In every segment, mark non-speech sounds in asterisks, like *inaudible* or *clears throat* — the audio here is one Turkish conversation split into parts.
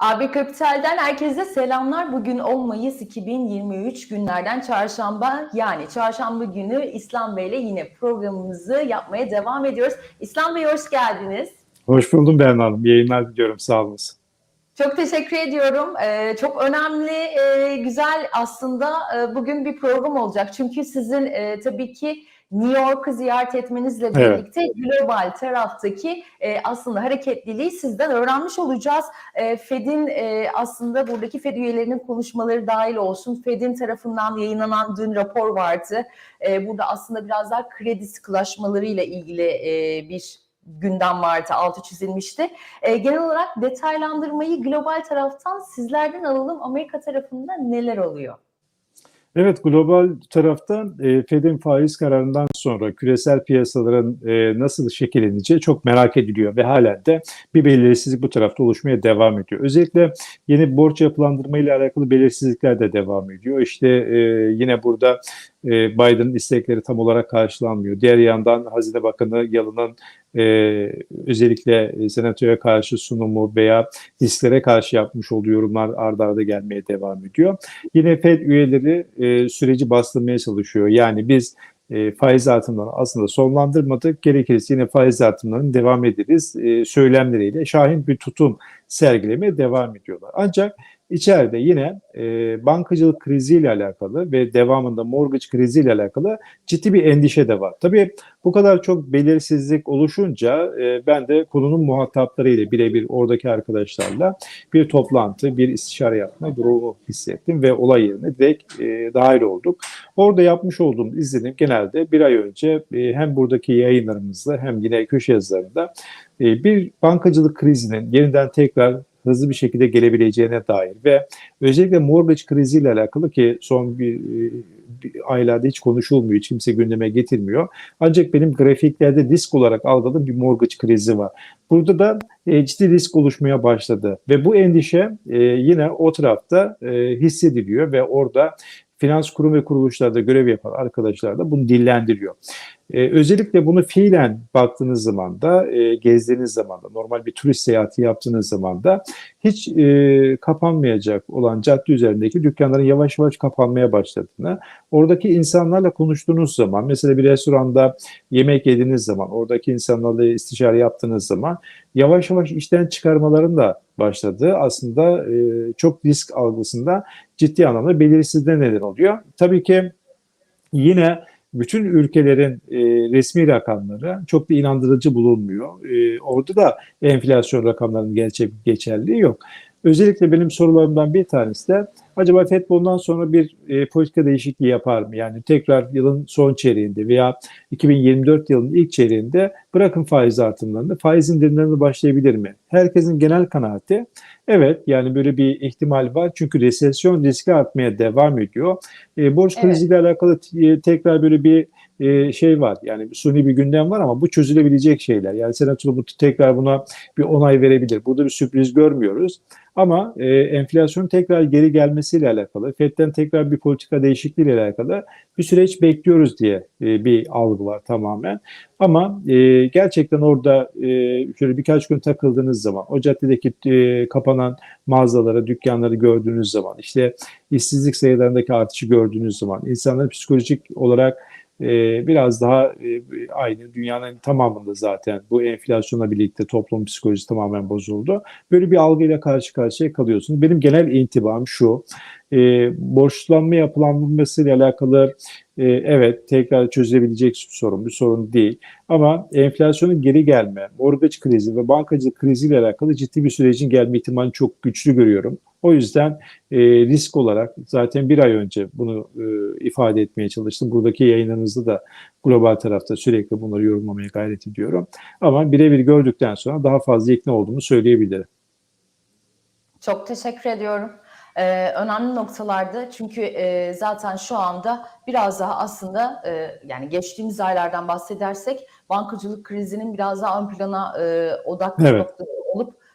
AB Kapital'den herkese selamlar. Bugün 10 Mayıs 2023 günlerden çarşamba yani çarşamba günü İslam Bey ile yine programımızı yapmaya devam ediyoruz. İslam Bey hoş geldiniz. Hoş buldum Berna Hanım. Yayınlar diliyorum. Sağ olun. Çok teşekkür ediyorum. Ee, çok önemli, e, güzel aslında e, bugün bir program olacak. Çünkü sizin e, tabii ki New York'u ziyaret etmenizle birlikte evet. global taraftaki e, aslında hareketliliği sizden öğrenmiş olacağız. E, Fed'in e, aslında buradaki Fed üyelerinin konuşmaları dahil olsun. Fed'in tarafından yayınlanan dün rapor vardı. E, burada aslında biraz daha kredi sıkılaşmalarıyla ilgili e, bir gündem vardı, altı çizilmişti. E, genel olarak detaylandırmayı global taraftan sizlerden alalım. Amerika tarafında neler oluyor? Evet, global taraftan e, Fed'in faiz kararından sonra küresel piyasaların e, nasıl şekilleneceği çok merak ediliyor ve halen de bir belirsizlik bu tarafta oluşmaya devam ediyor. Özellikle yeni borç yapılandırma ile alakalı belirsizlikler de devam ediyor. İşte e, yine burada e, Biden'ın istekleri tam olarak karşılanmıyor. Diğer yandan Hazine Bakanı Yalın'ın e, özellikle senatoya karşı sunumu veya risklere karşı yapmış olduğu yorumlar ardarda arda gelmeye devam ediyor. Yine Fed üyeleri e, süreci bastırmaya çalışıyor. Yani biz e, faiz artımlarını aslında sonlandırmadık. Gerekirse yine faiz artımlarını devam ederiz e, söylemleriyle şahin bir tutum sergilemeye devam ediyorlar. Ancak İçeride yine e, bankacılık kriziyle alakalı ve devamında mortgage kriziyle alakalı ciddi bir endişe de var. Tabii bu kadar çok belirsizlik oluşunca e, ben de konunun muhataplarıyla birebir oradaki arkadaşlarla bir toplantı, bir istişare yapma durumu hissettim ve olay yerine direkt e, dahil olduk. Orada yapmış olduğum izlenim genelde bir ay önce e, hem buradaki yayınlarımızda hem yine köşe yazılarında e, bir bankacılık krizinin yeniden tekrar hızlı bir şekilde gelebileceğine dair ve özellikle mortgage kriziyle alakalı ki son bir, bir aylarda hiç konuşulmuyor, hiç kimse gündeme getirmiyor. Ancak benim grafiklerde risk olarak algıladığım bir mortgage krizi var. Burada da e, ciddi risk oluşmaya başladı ve bu endişe e, yine o tarafta e, hissediliyor ve orada finans kurum ve kuruluşlarda görev yapan arkadaşlar da bunu dillendiriyor. Ee, özellikle bunu fiilen baktığınız zaman da, e, gezdiğiniz zaman da, normal bir turist seyahati yaptığınız zaman da hiç e, kapanmayacak olan cadde üzerindeki dükkanların yavaş yavaş kapanmaya başladığını, oradaki insanlarla konuştuğunuz zaman, mesela bir restoranda yemek yediğiniz zaman, oradaki insanlarla istişare yaptığınız zaman yavaş yavaş işten çıkarmaların da başladığı aslında e, çok risk algısında ciddi anlamda belirsizliğe neden oluyor. Tabii ki yine bütün ülkelerin e, resmi rakamları çok da inandırıcı bulunmuyor. E, orada da enflasyon rakamlarının gerçek geçerliği yok. Özellikle benim sorularımdan bir tanesi de acaba FED bundan sonra bir e, politika değişikliği yapar mı? Yani tekrar yılın son çeyreğinde veya 2024 yılının ilk çeyreğinde bırakın faiz artımlarını, faiz indirimlerine başlayabilir mi? Herkesin genel kanaati evet yani böyle bir ihtimal var. Çünkü resesyon riski artmaya devam ediyor. E, borç evet. kriziyle alakalı e, tekrar böyle bir e, şey var. Yani suni bir gündem var ama bu çözülebilecek şeyler. Yani Senato tekrar buna bir onay verebilir. Burada bir sürpriz görmüyoruz. Ama e, enflasyonun tekrar geri gelmesiyle alakalı, FED'den tekrar bir politika değişikliğiyle alakalı bir süreç bekliyoruz diye e, bir algı var tamamen. Ama e, gerçekten orada e, şöyle birkaç gün takıldığınız zaman, o caddedeki e, kapanan mağazaları, dükkanları gördüğünüz zaman, işte işsizlik sayılarındaki artışı gördüğünüz zaman, insanların psikolojik olarak e, biraz daha e, aynı dünyanın tamamında zaten bu enflasyonla birlikte toplum psikolojisi tamamen bozuldu. Böyle bir algıyla karşı karşıya kalıyorsunuz. Benim genel intibam şu, e, borçlanma yapılandırmasıyla alakalı e, evet tekrar çözülebilecek bir sorun, bir sorun değil. Ama enflasyonun geri gelme, mortgage krizi ve bankacılık kriziyle alakalı ciddi bir sürecin gelme ihtimalini çok güçlü görüyorum. O yüzden e, risk olarak zaten bir ay önce bunu e, ifade etmeye çalıştım. Buradaki yayınlarınızda da global tarafta sürekli bunları yorumlamaya gayret ediyorum. Ama birebir gördükten sonra daha fazla ikna olduğumu söyleyebilirim. Çok teşekkür ediyorum. Ee, önemli noktalarda çünkü e, zaten şu anda biraz daha aslında e, yani geçtiğimiz aylardan bahsedersek bankacılık krizinin biraz daha ön plana e, odaklı evet. olup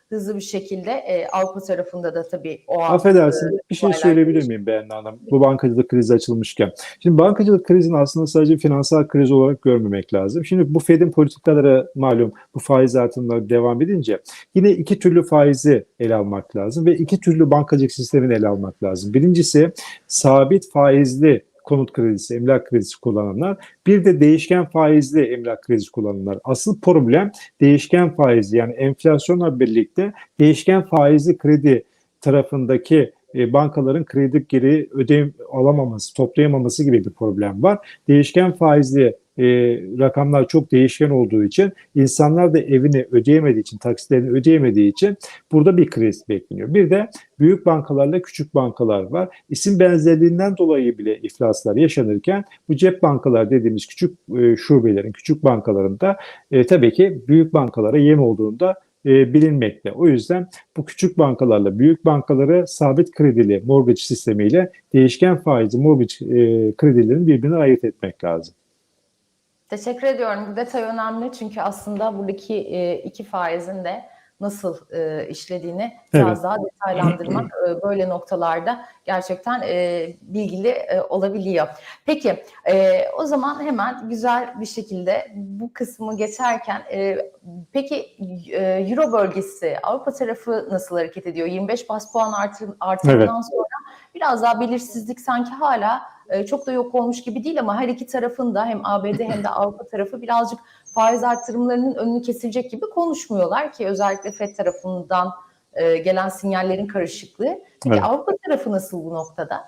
hızlı bir şekilde e, Avrupa tarafında da tabii o an Affedersiniz e, bir şey söyleyebilir miyim Beğen Hanım? Bu bankacılık krizi açılmışken. Şimdi bankacılık krizini aslında sadece finansal kriz olarak görmemek lazım. Şimdi bu Fed'in politikaları malum bu faiz artımları devam edince yine iki türlü faizi ele almak lazım ve iki türlü bankacılık sistemini ele almak lazım. Birincisi sabit faizli konut kredisi, emlak kredisi kullananlar. Bir de değişken faizli emlak kredisi kullananlar. Asıl problem değişken faizli yani enflasyonla birlikte değişken faizli kredi tarafındaki e, bankaların kredi geri ödem alamaması, toplayamaması gibi bir problem var. Değişken faizli e, rakamlar çok değişken olduğu için insanlar da evini ödeyemediği için, taksitlerini ödeyemediği için burada bir kriz bekleniyor. Bir de büyük bankalarla küçük bankalar var. İsim benzerliğinden dolayı bile iflaslar yaşanırken bu cep bankalar dediğimiz küçük e, şubelerin, küçük bankalarında e, tabii ki büyük bankalara yem olduğunda e, bilinmekte. O yüzden bu küçük bankalarla büyük bankaları sabit kredili mortgage sistemiyle değişken faizli mortgage e, kredilerini birbirine ayırt etmek lazım. Teşekkür ediyorum. Bu detay önemli çünkü aslında buradaki e, iki faizin de nasıl e, işlediğini biraz Evet. daha detaylandırmak e, böyle noktalarda gerçekten e, bilgili e, olabiliyor. Peki e, o zaman hemen güzel bir şekilde bu kısmı geçerken e, peki e, Euro bölgesi Avrupa tarafı nasıl hareket ediyor? 25 bas puan artır, artırımdan sonra biraz daha belirsizlik sanki hala e, çok da yok olmuş gibi değil ama her iki tarafın da hem ABD hem de Avrupa tarafı birazcık faiz artırımlarının önünü kesilecek gibi konuşmuyorlar ki özellikle FED tarafından e, gelen sinyallerin karışıklığı. Peki Evet. Avrupa tarafı nasıl bu noktada?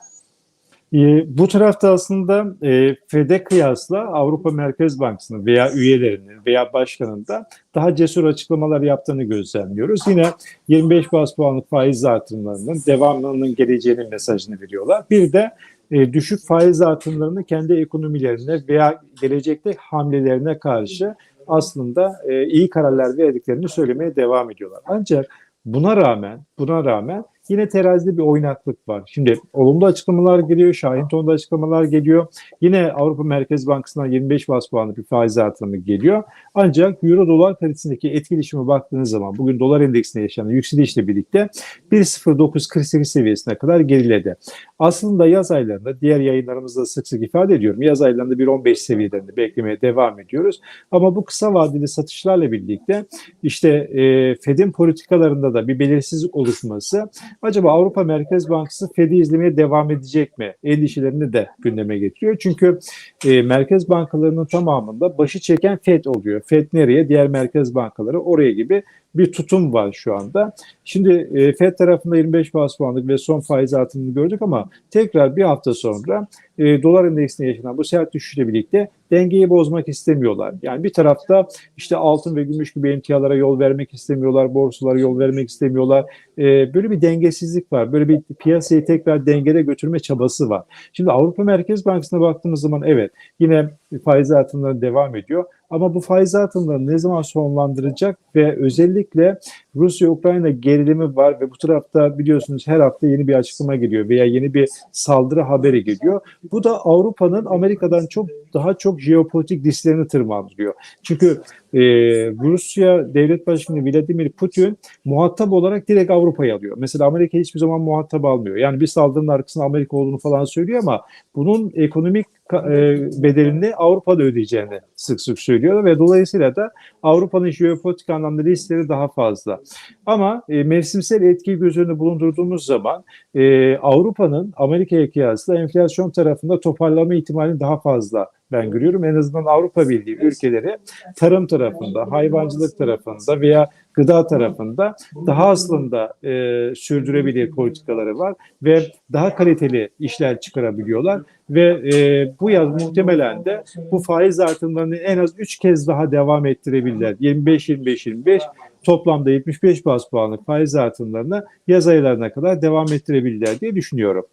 E, bu tarafta aslında e, FED'e kıyasla Avrupa Merkez Bankası'nın veya üyelerinin veya başkanının da daha cesur açıklamalar yaptığını gözlemliyoruz. Yine 25 bas puanlık faiz artırımlarının devamlılığının geleceğinin mesajını veriyorlar. Bir de e, düşük faiz artımlarını kendi ekonomilerine veya gelecekte hamlelerine karşı aslında e, iyi kararlar verdiklerini söylemeye devam ediyorlar. Ancak buna rağmen buna rağmen yine terazide bir oynaklık var. Şimdi olumlu açıklamalar geliyor, Şahin tonda açıklamalar geliyor. Yine Avrupa Merkez Bankası'ndan 25 bas puanlık bir faiz artırımı geliyor. Ancak Euro dolar paritesindeki etkileşime baktığınız zaman bugün dolar endeksinde yaşanan yükselişle birlikte 1.0948 seviyesine kadar geriledi. Aslında yaz aylarında diğer yayınlarımızda sık sık ifade ediyorum. Yaz aylarında 1.15 seviyelerinde beklemeye devam ediyoruz. Ama bu kısa vadeli satışlarla birlikte işte e, Fed'in politikalarında da bir belirsizlik oluşması acaba Avrupa Merkez Bankası Fed'i izlemeye devam edecek mi? Endişelerini de gündeme getiriyor. Çünkü e, merkez bankalarının tamamında başı çeken Fed oluyor. Fed nereye? Diğer merkez bankaları oraya gibi bir tutum var şu anda. Şimdi e, Fed tarafında 25 bas puanlık ve son faiz artımını gördük ama tekrar bir hafta sonra e, dolar endeksinde yaşanan bu sert düşüşle birlikte dengeyi bozmak istemiyorlar. Yani bir tarafta işte altın ve gümüş gibi emtialara yol vermek istemiyorlar, borsalara yol vermek istemiyorlar. E, böyle bir dengesizlik var. Böyle bir piyasayı tekrar dengede götürme çabası var. Şimdi Avrupa Merkez Bankası'na baktığımız zaman evet yine faiz artımları devam ediyor. Ama bu faiz artımlarını ne zaman sonlandıracak ve özellikle Rusya-Ukrayna gerilimi var ve bu tarafta biliyorsunuz her hafta yeni bir açıklama geliyor veya yeni bir saldırı haberi geliyor. Bu da Avrupa'nın Amerika'dan çok daha çok jeopolitik risklerini tırmandırıyor. Çünkü e, Rusya Devlet Başkanı Vladimir Putin muhatap olarak direkt Avrupa'yı alıyor. Mesela Amerika hiçbir zaman muhatap almıyor. Yani bir saldırının arkasında Amerika olduğunu falan söylüyor ama bunun ekonomik e, bedelini Avrupa'da ödeyeceğini sık sık söylüyor ve dolayısıyla da Avrupa'nın jeopolitik anlamda riskleri daha fazla. Ama e, mevsimsel etkiyi göz önünde bulundurduğumuz zaman e, Avrupa'nın Amerika'ya kıyasla enflasyon tarafında toparlama ihtimali daha fazla ben görüyorum. En azından Avrupa Birliği ülkeleri tarım tarafında, hayvancılık tarafında veya gıda tarafında daha aslında e, sürdürebilir politikaları var ve daha kaliteli işler çıkarabiliyorlar ve e, bu yaz muhtemelen de bu faiz artımlarını en az 3 kez daha devam ettirebilirler. 25-25-25 toplamda 75 bas puanlık faiz artımlarını yaz aylarına kadar devam ettirebilirler diye düşünüyorum.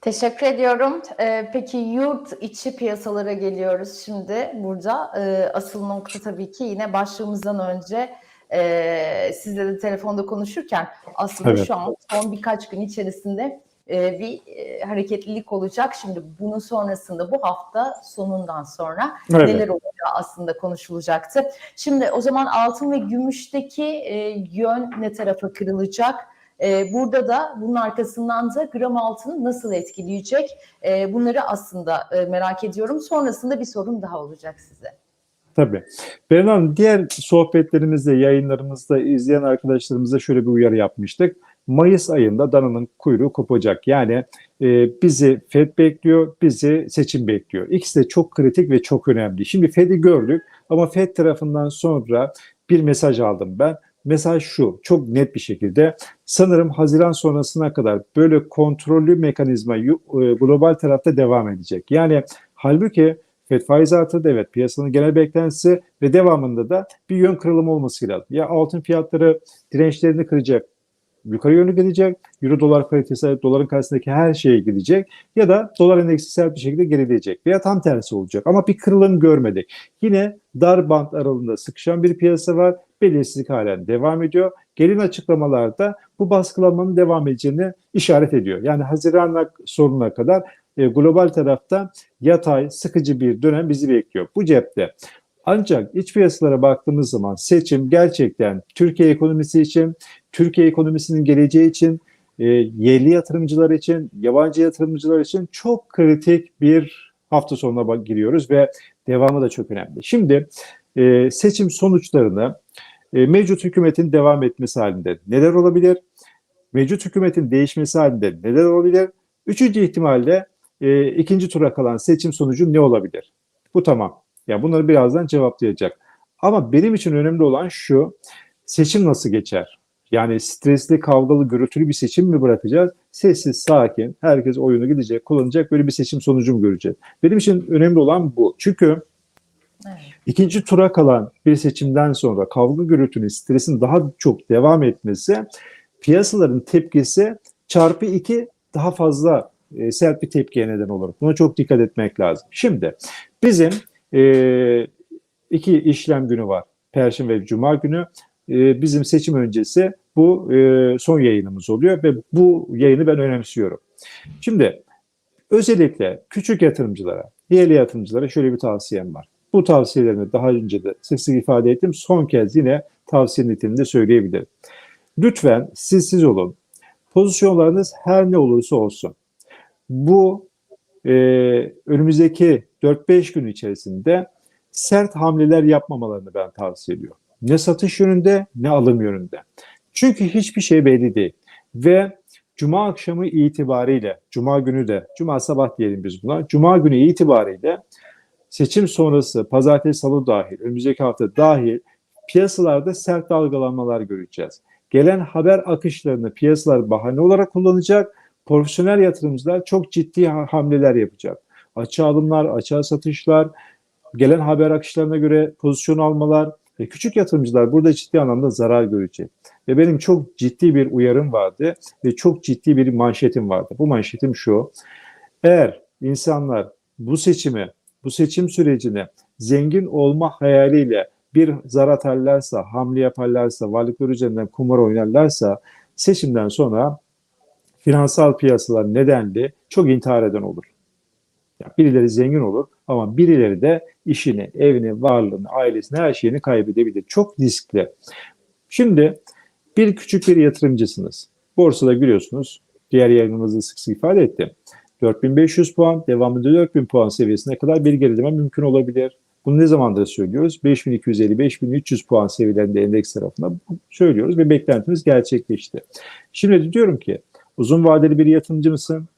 Teşekkür ediyorum. Ee, peki yurt içi piyasalara geliyoruz şimdi burada. Ee, asıl nokta tabii ki yine başlığımızdan önce e, sizle de telefonda konuşurken aslında Evet. şu an son birkaç gün içerisinde e, bir e, hareketlilik olacak. Şimdi bunun sonrasında bu hafta sonundan sonra Evet. neler olacağı aslında konuşulacaktı. Şimdi o zaman altın ve gümüşteki e, yön ne tarafa kırılacak? E, burada da bunun arkasından da gram altını nasıl etkileyecek? E, bunları aslında e, merak ediyorum. Sonrasında bir sorun daha olacak size. Tabii. Beren Hanım diğer sohbetlerimizde, yayınlarımızda izleyen arkadaşlarımıza şöyle bir uyarı yapmıştık. Mayıs ayında dananın kuyruğu kopacak. Yani e, bizi FED bekliyor, bizi seçim bekliyor. İkisi de çok kritik ve çok önemli. Şimdi FED'i gördük ama FED tarafından sonra bir mesaj aldım ben. Mesaj şu, çok net bir şekilde sanırım Haziran sonrasına kadar böyle kontrollü mekanizma e, global tarafta devam edecek. Yani halbuki FED faiz artırdı evet piyasanın genel beklentisi ve devamında da bir yön kırılımı olması lazım. Ya altın fiyatları dirençlerini kıracak, yukarı yönlü gidecek, euro dolar paritesi, doların karşısındaki her şeye gidecek ya da dolar endeksi sert bir şekilde gerileyecek veya tam tersi olacak. Ama bir kırılım görmedik. Yine dar bant aralığında sıkışan bir piyasa var. Belirsizlik halen devam ediyor. Gelin açıklamalarda bu baskılanmanın devam edeceğini işaret ediyor. Yani Haziran sonuna kadar e, global tarafta yatay, sıkıcı bir dönem bizi bekliyor. Bu cepte. Ancak iç piyasalara baktığımız zaman seçim gerçekten Türkiye ekonomisi için, Türkiye ekonomisinin geleceği için, e, yerli yatırımcılar için, yabancı yatırımcılar için çok kritik bir hafta sonuna giriyoruz ve devamı da çok önemli. Şimdi e, seçim sonuçlarını e, mevcut hükümetin devam etmesi halinde neler olabilir? Mevcut hükümetin değişmesi halinde neler olabilir? Üçüncü ihtimalle e, ikinci tura kalan seçim sonucu ne olabilir? Bu tamam. Yani bunları birazdan cevaplayacak. Ama benim için önemli olan şu, seçim nasıl geçer? Yani stresli, kavgalı, gürültülü bir seçim mi bırakacağız? Sessiz, sakin, herkes oyunu gidecek, kullanacak böyle bir seçim sonucu mu göreceğiz? Benim için önemli olan bu. Çünkü Evet. İkinci tura kalan bir seçimden sonra kavga gürültünün, stresin daha çok devam etmesi piyasaların tepkisi çarpı iki daha fazla e, sert bir tepkiye neden olur. Buna çok dikkat etmek lazım. Şimdi bizim e, iki işlem günü var. Perşembe ve Cuma günü. E, bizim seçim öncesi bu e, son yayınımız oluyor ve bu yayını ben önemsiyorum. Şimdi özellikle küçük yatırımcılara, yerli yatırımcılara şöyle bir tavsiyem var. Bu tavsiyelerimi daha önce de sık ifade ettim. Son kez yine tavsiye niteliğinde söyleyebilirim. Lütfen siz siz olun. Pozisyonlarınız her ne olursa olsun. Bu e, önümüzdeki 4-5 gün içerisinde sert hamleler yapmamalarını ben tavsiye ediyorum. Ne satış yönünde ne alım yönünde. Çünkü hiçbir şey belli değil. Ve Cuma akşamı itibariyle, Cuma günü de, Cuma sabah diyelim biz buna, Cuma günü itibariyle seçim sonrası, pazartesi, salı dahil, önümüzdeki hafta dahil piyasalarda sert dalgalanmalar göreceğiz. Gelen haber akışlarını piyasalar bahane olarak kullanacak. Profesyonel yatırımcılar çok ciddi ha- hamleler yapacak. Açığa alımlar, açığa satışlar, gelen haber akışlarına göre pozisyon almalar ve küçük yatırımcılar burada ciddi anlamda zarar görecek. Ve benim çok ciddi bir uyarım vardı ve çok ciddi bir manşetim vardı. Bu manşetim şu. Eğer insanlar bu seçimi, bu seçim sürecini zengin olma hayaliyle bir zar atarlarsa, hamle yaparlarsa, varlıklar üzerinden kumar oynarlarsa seçimden sonra finansal piyasalar nedenli çok intihar eden olur. Yani birileri zengin olur ama birileri de işini, evini, varlığını, ailesini, her şeyini kaybedebilir. Çok riskli. Şimdi bir küçük bir yatırımcısınız. Borsada giriyorsunuz. Diğer yayınımızda sık sık ifade ettim. 4500 puan, devamında 4000 puan seviyesine kadar bir gerileme mümkün olabilir. Bunu ne zamandır söylüyoruz? 5250-5300 puan seviyelerinde endeks tarafında söylüyoruz ve beklentimiz gerçekleşti. Şimdi diyorum ki uzun vadeli bir yatırımcı mısın?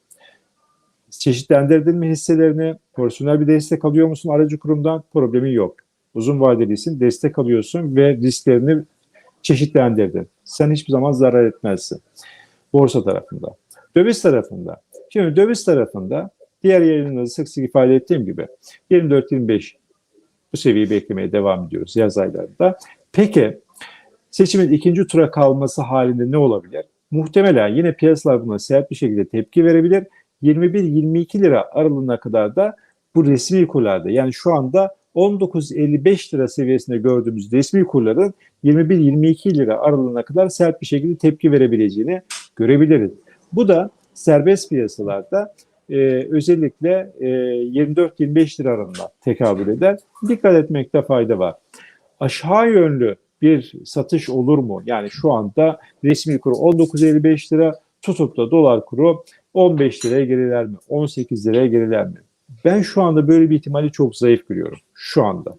Çeşitlendirdin mi hisselerini? Profesyonel bir destek alıyor musun aracı kurumdan? Problemin yok. Uzun vadelisin, destek alıyorsun ve risklerini çeşitlendirdin. Sen hiçbir zaman zarar etmezsin. Borsa tarafında. Döviz tarafında. Şimdi döviz tarafında diğer yayınlarda sık sık ifade ettiğim gibi 24-25 bu seviyeyi beklemeye devam ediyoruz yaz aylarında. Peki seçimin ikinci tura kalması halinde ne olabilir? Muhtemelen yine piyasalar buna sert bir şekilde tepki verebilir. 21-22 lira aralığına kadar da bu resmi kurlarda yani şu anda 19.55 lira seviyesinde gördüğümüz resmi kurların 21-22 lira aralığına kadar sert bir şekilde tepki verebileceğini görebiliriz. Bu da serbest piyasalarda e, özellikle e, 24-25 lira aralığında tekabül eder. Dikkat etmekte fayda var. Aşağı yönlü bir satış olur mu? Yani şu anda resmi kuru 19.55 lira tutup da dolar kuru 15 liraya geriler mi? 18 liraya geriler mi? Ben şu anda böyle bir ihtimali çok zayıf görüyorum. Şu anda.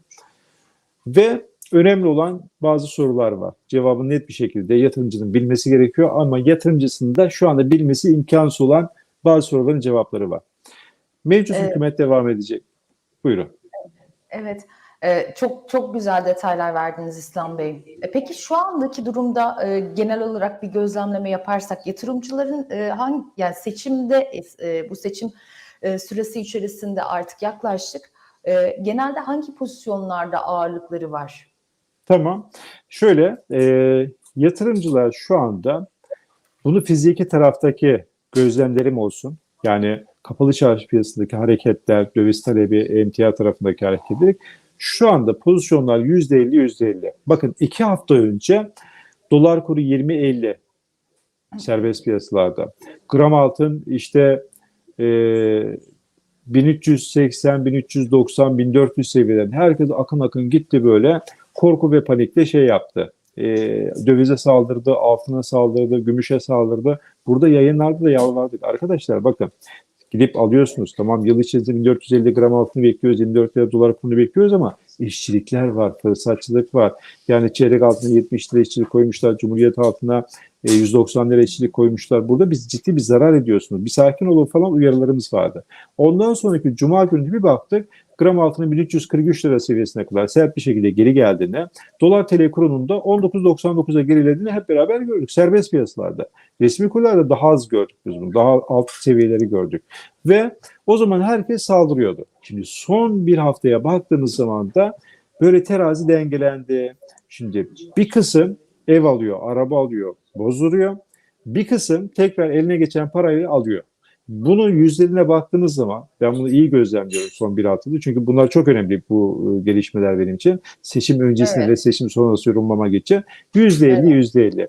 Ve önemli olan bazı sorular var. Cevabı net bir şekilde yatırımcının bilmesi gerekiyor ama yatırımcısının da şu anda bilmesi imkansız olan bazı soruların cevapları var. Mevcut Evet. hükümet devam edecek. Buyurun. Evet. Ee, çok çok güzel detaylar verdiniz İslam Bey. E, Peki şu andaki durumda e, genel olarak bir gözlemleme yaparsak yatırımcıların e, hangi yani seçimde e, bu seçim e, süresi içerisinde artık yaklaştık. E, genelde hangi pozisyonlarda ağırlıkları var? Tamam. Şöyle e, yatırımcılar şu anda bunu fiziki taraftaki gözlemlerim olsun. Yani kapalı çarşı piyasasındaki hareketler, döviz talebi, emtia tarafındaki hareketler şu anda pozisyonlar %50 %50. Bakın iki hafta önce dolar kuru 20.50 serbest piyasalarda. Gram altın işte e, 1380, 1390, 1400 seviyeden herkes akın akın gitti böyle korku ve panikle şey yaptı. E, dövize saldırdı, altına saldırdı, gümüşe saldırdı. Burada yayınlarda da yalvardık. Arkadaşlar bakın gidip alıyorsunuz. Tamam yıl içerisinde 1450 gram altını bekliyoruz, 24 lira dolar kurunu bekliyoruz ama işçilikler var, fırsatçılık var. Yani çeyrek altına 70 lira işçilik koymuşlar, Cumhuriyet altına e, 190 lira işçilik koymuşlar. Burada biz ciddi bir zarar ediyorsunuz. Bir sakin olun falan uyarılarımız vardı. Ondan sonraki Cuma günü bir baktık gram altının 1343 lira seviyesine kadar sert bir şekilde geri geldiğini, dolar TL kurunun da 19.99'a gerilediğini hep beraber gördük serbest piyasalarda. Resmi kurlarda daha az gördük biz bunu. Daha alt seviyeleri gördük. Ve o zaman herkes saldırıyordu. Şimdi son bir haftaya baktığınız zaman da böyle terazi dengelendi. Şimdi bir kısım ev alıyor, araba alıyor, bozduruyor. Bir kısım tekrar eline geçen parayı alıyor. Bunun yüzlerine baktığınız zaman ben bunu iyi gözlemliyorum son bir haftada. Çünkü bunlar çok önemli bu e, gelişmeler benim için. Seçim öncesinde Evet. ve seçim sonrası yorumlamak için yüzde elli, yüzde elli.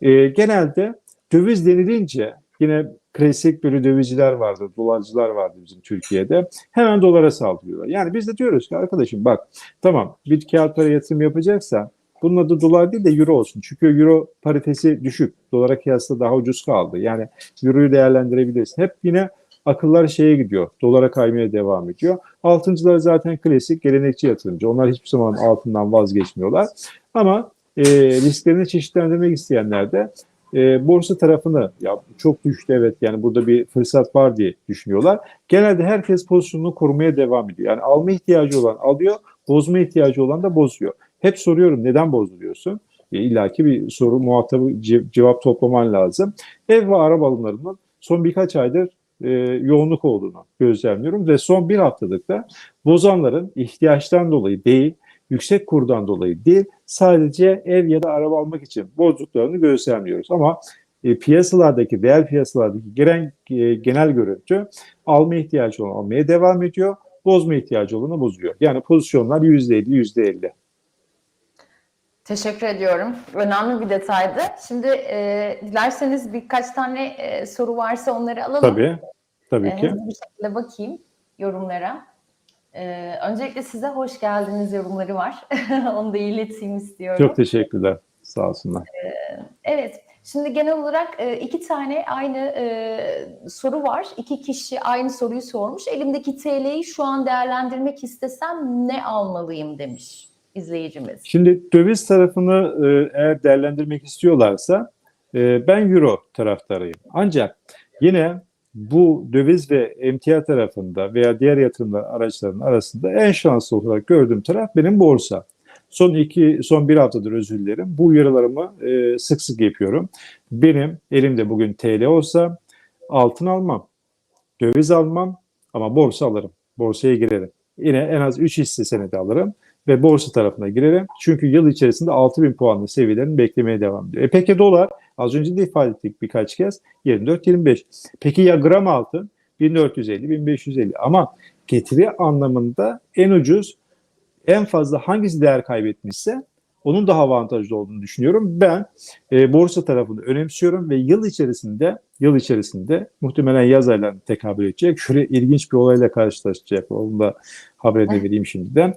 E, genelde döviz denilince yine klasik böyle dövizciler vardı, dolarcılar vardı bizim Türkiye'de. Hemen dolara saldırıyorlar. Yani biz de diyoruz ki arkadaşım bak tamam bir kağıt para yatırım yapacaksa bunun adı dolar değil de euro olsun. Çünkü euro paritesi düşük. Dolara kıyasla daha ucuz kaldı. Yani euroyu değerlendirebilirsin. Hep yine akıllar şeye gidiyor. Dolara kaymaya devam ediyor. Altıncılar zaten klasik gelenekçi yatırımcı. Onlar hiçbir zaman altından vazgeçmiyorlar. Ama e, risklerini çeşitlendirmek isteyenler de e, borsa tarafını ya çok düştü evet yani burada bir fırsat var diye düşünüyorlar. Genelde herkes pozisyonunu korumaya devam ediyor. Yani alma ihtiyacı olan alıyor, bozma ihtiyacı olan da bozuyor. Hep soruyorum neden bozduruyorsun? E, İlla ki bir soru muhatabı ce- cevap toplaman lazım. Ev ve araba alımlarının son birkaç aydır e, yoğunluk olduğunu gözlemliyorum ve son bir haftalık da bozanların ihtiyaçtan dolayı değil, yüksek kurdan dolayı değil, sadece ev ya da araba almak için bozduklarını gözlemliyoruz. Ama e, piyasalardaki, değer piyasalardaki gelen e, genel görüntü alma ihtiyacı olan almaya devam ediyor, bozma ihtiyacı olanı bozuyor. Yani pozisyonlar %50, %50. Teşekkür ediyorum. Önemli bir detaydı. Şimdi e, dilerseniz birkaç tane e, soru varsa onları alalım. Tabii, tabii E, ki. hızlı bir şekilde bakayım yorumlara. E, öncelikle size hoş geldiniz yorumları var. *laughs* Onu da ileteyim istiyorum. Çok teşekkürler. Sağ olsunlar. Evet. Şimdi genel olarak e, iki tane aynı e, soru var. İki kişi aynı soruyu sormuş. Elimdeki TL'yi şu an değerlendirmek istesem ne almalıyım demiş izleyicimiz. Şimdi döviz tarafını e, eğer değerlendirmek istiyorlarsa e, ben euro taraftarıyım. Ancak yine bu döviz ve emtia tarafında veya diğer yatırımlar araçlarının arasında en şanslı olarak gördüğüm taraf benim borsa. Son iki, son bir haftadır özür dilerim. Bu uyarılarımı e, sık sık yapıyorum. Benim elimde bugün TL olsa altın almam, döviz almam ama borsa alırım. Borsaya girerim. Yine en az 3 hisse senedi alırım ve borsa tarafına girerim. Çünkü yıl içerisinde 6000 puanlı seviyelerini beklemeye devam ediyor. E peki dolar? Az önce de ifade ettik birkaç kez. 24-25. Peki ya gram altın? 1450-1550. Ama getiri anlamında en ucuz, en fazla hangisi değer kaybetmişse onun daha avantajlı olduğunu düşünüyorum. Ben e, borsa tarafını önemsiyorum ve yıl içerisinde yıl içerisinde muhtemelen yaz aylarına tekabül edecek. Şöyle ilginç bir olayla karşılaşacak. Onu da haberini vereyim şimdiden.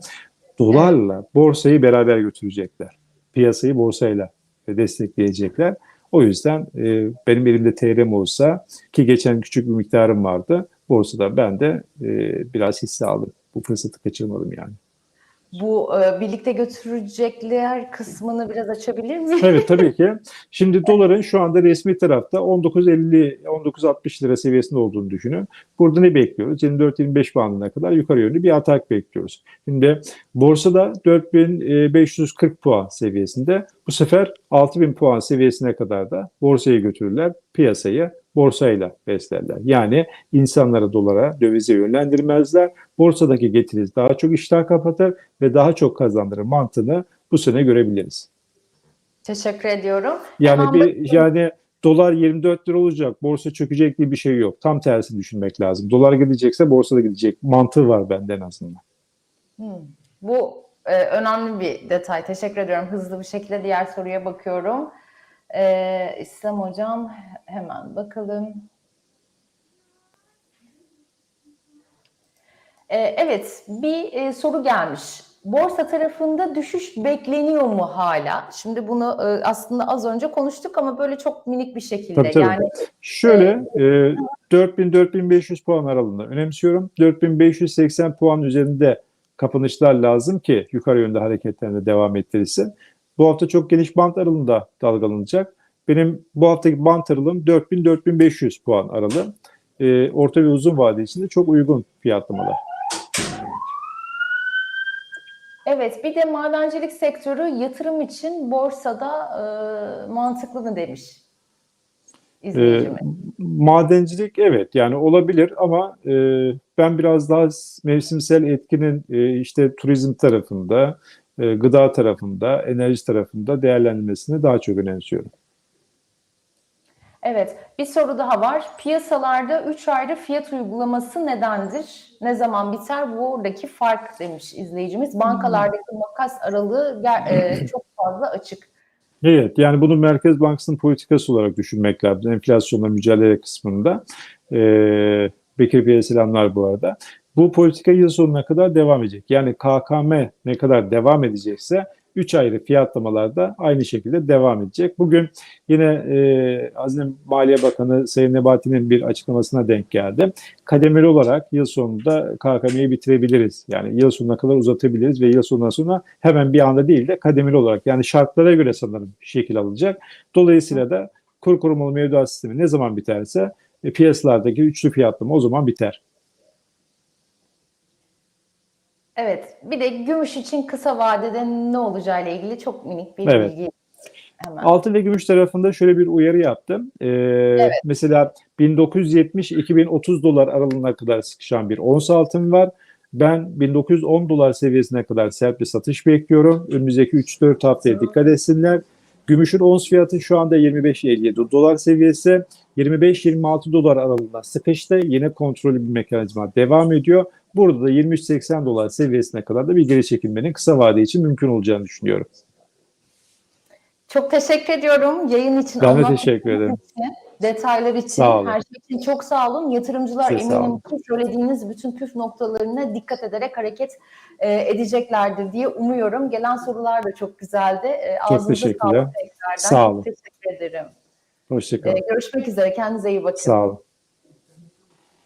Dolarla borsayı beraber götürecekler. Piyasayı borsayla destekleyecekler. O yüzden e, benim elimde TR'm olsa ki geçen küçük bir miktarım vardı. Borsada ben de e, biraz hisse aldım. Bu fırsatı kaçırmadım yani. Bu e, birlikte götürecekler kısmını biraz açabilir miyim? Evet tabii ki. Şimdi *laughs* doların şu anda resmi tarafta 19.50 19.60 lira seviyesinde olduğunu düşünün. Burada ne bekliyoruz? 24-25 bandına kadar yukarı yönlü bir atak bekliyoruz. Şimdi borsada 4540 puan seviyesinde. Bu sefer 6000 puan seviyesine kadar da borsaya götürürler. Piyasayı borsayla beslerler. Yani insanları dolara, dövize yönlendirmezler. Borsadaki getirisi daha çok iştah kapatır ve daha çok kazandırır mantığını bu sene görebiliriz. Teşekkür ediyorum. Yani Hemen bir bakayım. yani dolar 24 lira olacak, borsa çökecek diye bir şey yok. Tam tersi düşünmek lazım. Dolar gidecekse borsa da gidecek. Mantığı var bende en azından. Hmm. Bu e, önemli bir detay. Teşekkür ediyorum. Hızlı bir şekilde diğer soruya bakıyorum. E, İslam Hocam hemen bakalım. E, evet bir e, soru gelmiş. Borsa tarafında düşüş bekleniyor mu hala? Şimdi bunu e, aslında az önce konuştuk ama böyle çok minik bir şekilde. Tabii, tabii. Yani Şöyle e, 4000-4500 puan aralığında önemsiyorum. 4580 puan üzerinde kapanışlar lazım ki yukarı yönde hareketlerine devam ettirilsin. Bu hafta çok geniş bant aralığında dalgalanacak. Benim bu haftaki bant aralığım 4000-4500 puan aralığı. E, orta ve uzun vade için de çok uygun fiyatlamalar. Evet, bir de madencilik sektörü yatırım için borsada e, mantıklı mı demiş E, madencilik evet yani olabilir ama e, ben biraz daha mevsimsel etkinin e, işte turizm tarafında, e, gıda tarafında, enerji tarafında değerlendirmesini daha çok önemsiyorum. Evet, bir soru daha var. Piyasalarda 3 ayrı fiyat uygulaması nedendir? Ne zaman biter? Buradaki fark demiş izleyicimiz. Bankalardaki makas aralığı e, *clears throat* çok fazla açık. Evet yani bunu Merkez Bankası'nın politikası olarak düşünmek lazım. Enflasyonla mücadele kısmında. E, Bekir Bey'e selamlar bu arada. Bu politika yıl sonuna kadar devam edecek. Yani KKM ne kadar devam edecekse 3 ayrı fiyatlamalarda aynı şekilde devam edecek. Bugün yine e, Hazine Maliye Bakanı Sayın Nebati'nin bir açıklamasına denk geldi. Kademeli olarak yıl sonunda KKM'yi bitirebiliriz. Yani yıl sonuna kadar uzatabiliriz ve yıl sonundan sonra hemen bir anda değil de kademeli olarak yani şartlara göre sanırım şekil alacak. Dolayısıyla da kur korumalı mevduat sistemi ne zaman biterse e, piyasalardaki üçlü fiyatlama o zaman biter. Evet, bir de gümüş için kısa vadede ne olacağıyla ilgili çok minik bir Evet. bilgi. Hemen. Altın ve gümüş tarafında şöyle bir uyarı yaptım. Ee, Mesela 1970-2030 dolar aralığına kadar sıkışan bir ons altın var. Ben 1910 dolar seviyesine kadar sert bir satış bekliyorum. Önümüzdeki 3-4 haftaya dikkat etsinler. Gümüşün ons fiyatı şu anda 25-57 dolar seviyesi. 25-26 dolar aralığında sıkıştı. Yine kontrollü bir mekanizma devam ediyor. Burada da 23-80 dolar seviyesine kadar da bir geri çekilmenin kısa vade için mümkün olacağını düşünüyorum. Çok teşekkür ediyorum yayın için. Ben de teşekkür ederim. için, detaylar için, her şey için çok sağ olun. Yatırımcılar Size eminim ki söylediğiniz bütün püf noktalarına dikkat ederek hareket e, edeceklerdir diye umuyorum. Gelen sorular da çok güzeldi. E, Çok teşekkürler. Sağ olun. teşekkür ederim. Hoşçakalın. E, görüşmek üzere. Kendinize iyi bakın. Sağ olun.